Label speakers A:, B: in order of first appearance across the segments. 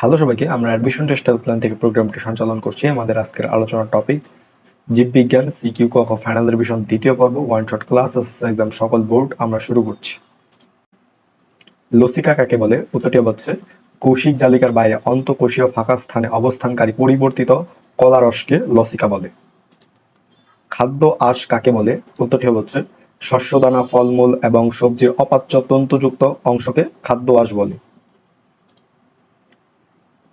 A: Hello সবাইকে, আমরা admission test help plan থেকে প্রোগ্রামটি সঞ্চালন করছি। আমাদের আজকের আলোচনার টপিক জীববিজ্ঞান সিকিউ কক ফাইনাল রিভিশন দ্বিতীয় পর্ব ওয়ান শট ক্লাস এক্সাম সকল বোর্ড আমরা শুরু করছি। লসিকা কাকে বলে? উত্তরটি হচ্ছে, কৌশিক জালিকার বাইরে অন্তঃকোষীয় ফাঁকা স্থানে অবস্থানকারী পরিবর্তিত কলারসকে লসিকা বলে। খাদ্য আঁশ কাকে বলে? উত্তরটি হচ্ছে, শস্যদানা, ফলমূল এবং সবজির অপাচ্য তন্তুযুক্ত অংশকে খাদ্য আঁশ বলে।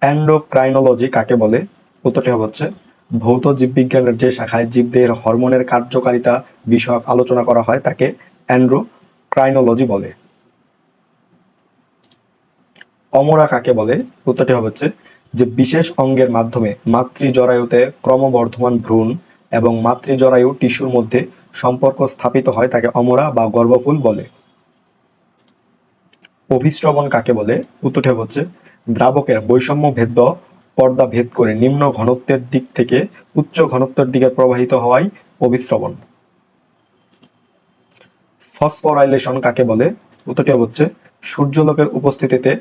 A: অ্যান্ডোক্রাইনোলজি কাকে বলে? উত্তরটি হচ্ছে, ভৌত জীববিজ্ঞানের যে শাখায় জীবদের হরমোনের কার্যকারিতা বিষয়ক আলোচনা করা হয় তাকে অ্যান্ড্রোক্রাইনোলজি বলে। অমরা কাকে বলে? উত্তরটি হচ্ছে, যে বিশেষ অঙ্গের মাধ্যমে মাতৃজরায়ুতে ক্রমবর্ধমান ভ্রূণ এবং মাতৃজরায়ু টিস্যুর মধ্যে সম্পর্ক স্থাপিত হয় তাকে অমরা বা গর্ভফুল বলে। অভিস্রবণ কাকে বলে? উত্তরটি হচ্ছে দ্রাবকের বৈষম্য ভেদ্য পর্দা ভেদ করে নিম্ন ঘনত্বের দিক থেকে উচ্চ ঘনত্বের দিকে প্রবাহিত হওয়াই অভিস্রবণ। ফসফরাইলেশন কাকে বলে? উত্তরটি হচ্ছে, সূর্যলোকের উপস্থিতিতে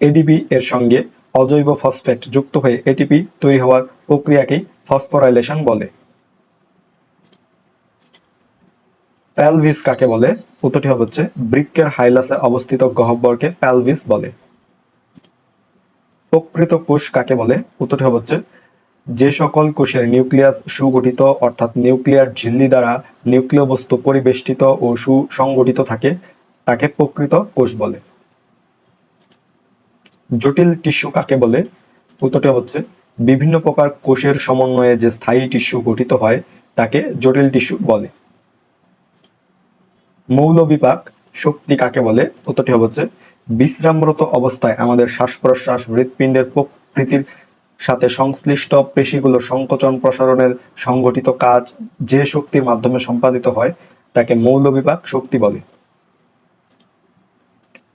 A: এডিবি এর সঙ্গে অজৈব ফসফেট যুক্ত হয়ে এটিপি তৈরি হওয়ার প্রক্রিয়াকেই ফসফরাইলেশন বলে। প্যালভিস কাকে বলে? উত্তরটি হচ্ছে, বৃক্কের হাইলাসে অবস্থিত গহ্বরকে প্যালভিস বলে। প্রকৃত কোষ কাকে বলে? উত্তরটি হচ্ছে যে সকল কোষের নিউক্লিয়াস সুগঠিত অর্থাৎ নিউক্লিয়ার ঝিল্লি দ্বারা নিউক্লিয় বস্তু পরিবেষ্টিত ও সুসংগঠিত থাকে, তাকে প্রকৃত কোষ বলে। জটিল টিস্যু কাকে বলে? উত্তরটি হচ্ছে বিভিন্ন প্রকার কোষের সমন্বয়ে যে স্থায়ী টিস্যু গঠিত হয়, তাকে জটিল টিস্যু বলে। মৌলবিপাক শক্তি কাকে বলে? উত্তরটি হচ্ছে বিশ্রামরত অবস্থায় আমাদের শ্বাস প্রশ্বাস হৃৎপিণ্ডের প্রকৃতির সাথে সংশ্লিষ্ট পেশিগুলো সংকোচন প্রসারণের সংগঠিত কাজ যে শক্তির মাধ্যমে সম্পাদিত হয়, তাকে মৌলবিপাক শক্তি বলে।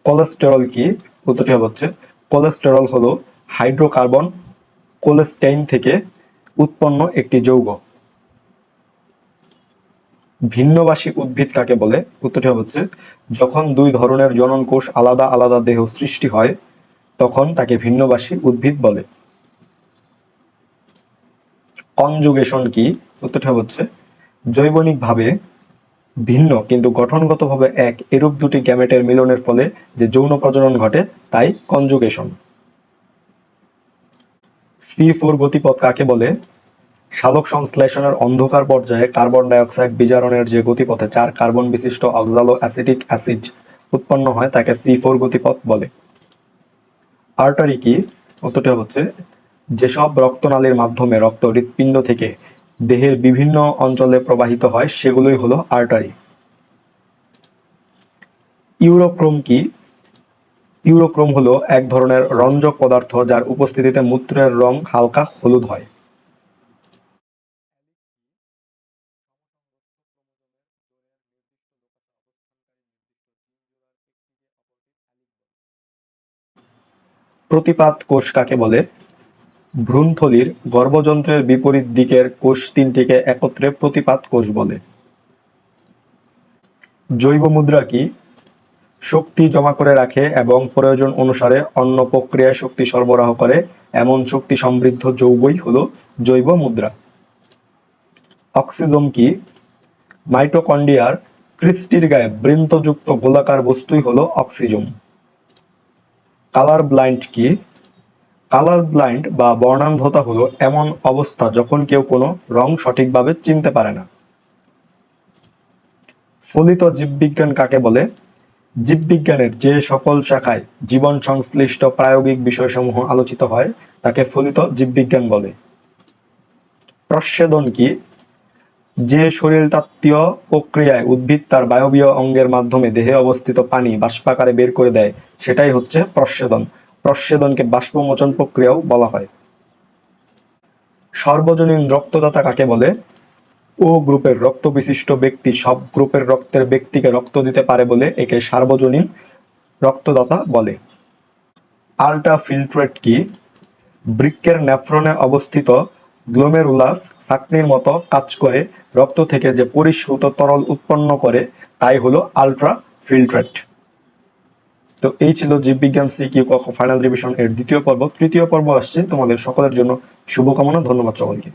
A: কোলেস্টেরল কি? উত্তরটি হচ্ছে, কোলেস্টেরল হলো হাইড্রোকার্বন কোলেস্টেইন থেকে উৎপন্ন একটি যৌগ। ভিন্নবাসী উদ্ভিদ কাকে বলে? উত্তরটি হচ্ছে, যখন দুই ধরনের জনন কোষ আলাদা আলাদা দেহ সৃষ্টি হয়, তখন তাকে ভিন্নবাসী উদ্ভিদ বলে। কনজুগেশন কি? উত্তরটি হচ্ছে, জৈবনিকভাবে ভিন্ন কিন্তু গঠনগতভাবে এক, এরূপ দুটি গ্যামেটের মিলনের ফলে যে যৌন প্রজনন ঘটে, তাই কনজুগেশন। সি ফোর গতিপথ কাকে বলে? সালোক সংশ্লেষণের অন্ধকার পর্যায়ে কার্বন ডাইঅক্সাইড বিজারণের যে গতিপথে চার কার্বন বিশিষ্ট অক্সালো অ্যাসিটিক অ্যাসিড উৎপন্ন হয় তাকে সি ফোর গতিপথ বলে। আর্টারি কি? উত্তরটি হচ্ছে, যেসব রক্তনালীর মাধ্যমে রক্ত হৃৎপিণ্ড থেকে দেহের বিভিন্ন অঞ্চলে প্রবাহিত হয়, সেগুলোই হলো আর্টারি। ইউরোক্রোম কি? ইউরোক্রোম হলো এক ধরনের রঞ্জক পদার্থ যার উপস্থিতিতে মূত্রের রং হালকা হলুদ হয়। প্রতিপাত কোষ কাকে বলে? ভ্রূণথলির গর্ভযন্ত্রের বিপরীত দিকের কোষ তিনটিকে একত্রে প্রতিপাত কোষ বলে। জৈব মুদ্রা কি? শক্তি জমা করে রাখে এবং প্রয়োজন অনুসারে অন্য প্রক্রিয়ায় শক্তি সরবরাহ করে। এমন শক্তি সমৃদ্ধ যৌগই হল জৈব মুদ্রা। অক্সিজম কি? মাইটোকন্ডিয়ার ক্রিস্টির গায়ে বৃন্তযুক্ত গোলাকার বস্তুই হলো অক্সিজম। কালার ব্লাইন্ড কি? কালার ব্লাইন্ড বা বর্ণান্ধতা হলো এমন অবস্থা যখন কেউ কোনো রং সঠিকভাবে চিনতে পারে না। ফলিত জীববিজ্ঞান কাকে বলে? জীববিজ্ঞানের যে সকল শাখায় জীবন সংশ্লিষ্ট প্রায়োগিক বিষয়সমূহ আলোচিত হয়, তাকে ফলিত জীববিজ্ঞান বলে। প্রচ্ছেদন কি? যে শরীরতাত্ত্বীয় প্রক্রিয়ায় উদ্ভিদ তার বায়বীয় অঙ্গের মাধ্যমে দেহে অবস্থিত পানি বাষ্পাকারে বের করে দেয়, সেটাই হচ্ছে প্রচ্ছেদন। প্রচ্ছেদনকে বাষ্পমোচন প্রক্রিয়াও বলা হয়। সর্বজনীন রক্তদাতা কাকে বলে? ও গ্রুপের রক্ত বিশিষ্ট ব্যক্তি সব গ্রুপের রক্তের ব্যক্তিকে রক্ত দিতে পারে বলে একে সার্বজনীন রক্তদাতা বলে। আল্ট্রা ফিল্ট্রেট কি? বৃক্কের ন্যাফ্রনে অবস্থিত গ্লোমেরুলাস সাকনির মতো কাজ করে রক্ত থেকে যে পরিশ্রুত তরল উৎপন্ন করে, তাই হলো আলট্রা ফিল্ট্রেট তো এই ছিল জীববিজ্ঞান সি কিউ ফাইনাল রিভিশন এর দ্বিতীয় পর্ব। তৃতীয় পর্ব আসছে। তোমাদের সকলের জন্য শুভকামনা। ধন্যবাদ সকলকে।